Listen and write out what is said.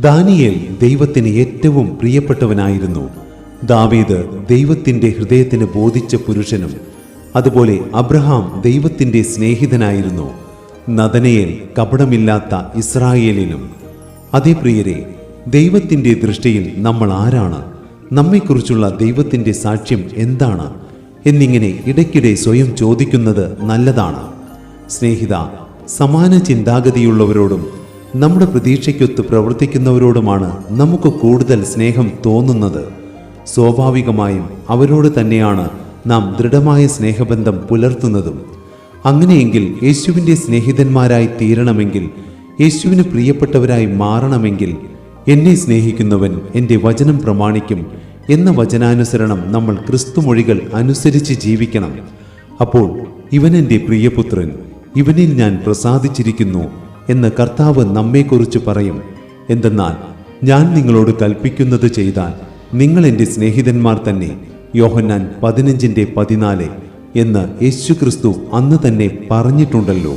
Daniel ദൈവത്തിന് ഏറ്റവും പ്രിയപ്പെട്ടവനായിരുന്നു. ദാവീദ് ദൈവത്തിന്റെ ഹൃദയത്തിന് ബോധിച്ച പുരുഷനും അതുപോലെ അബ്രഹാം ദൈവത്തിന്റെ സ്നേഹിതനായിരുന്നു. നദനയേൽ കപടമില്ലാത്ത ഇസ്രായേലിനും അതേ പ്രിയരെ ദൈവത്തിന്റെ ദൃഷ്ടിയിൽ നമ്മൾ ആരാണ്? നമ്മെക്കുറിച്ചുള്ള ദൈവത്തിന്റെ സാക്ഷ്യം എന്താണ്? എന്നിങ്ങനെ ഇടയ്ക്കിടെ സ്വയം ചോദിക്കുന്നത് നല്ലതാണ്. സ്നേഹിത സമാന ചിന്താഗതിയുള്ളവരോടും നമ്മുടെ പ്രതീക്ഷയ്ക്കൊത്ത് പ്രവർത്തിക്കുന്നവരോടുമാണ് നമുക്ക് കൂടുതൽ സ്നേഹം തോന്നുന്നത്. സ്വാഭാവികമായും അവരോട് തന്നെയാണ് നാം ദൃഢമായ സ്നേഹബന്ധം പുലർത്തുന്നതും. അങ്ങനെയെങ്കിൽ യേശുവിന്റെ സ്നേഹിതന്മാരായി തീരണമെങ്കിൽ യേശുവിന് പ്രിയപ്പെട്ടവരായി മാറണമെങ്കിൽ എന്നെ സ്നേഹിക്കുന്നവൻ എന്റെ വചനം പ്രമാണിക്കും എന്ന വചനാനുസരണം നമ്മൾ ക്രിസ്തുമൊഴികൾ അനുസരിച്ച് ജീവിക്കണം. അപ്പോൾ ഇവനെന്റെ പ്രിയപുത്രൻ ഇവനിൽ ഞാൻ പ്രസാദിച്ചിരിക്കുന്നു എന്ന് കർത്താവ് നമ്മെക്കുറിച്ച് പറയും. എന്തെന്നാൽ ഞാൻ നിങ്ങളോട് കൽപ്പിക്കുന്നത് ചെയ്താൽ നിങ്ങൾ എന്റെ സ്നേഹിതന്മാർ തന്നെ യോഹന്നാൻ പതിനഞ്ചിന്റെ പതിനാല് എന്ന് യേശുക്രിസ്തു അന്ന് തന്നെ പറഞ്ഞിട്ടുണ്ടല്ലോ.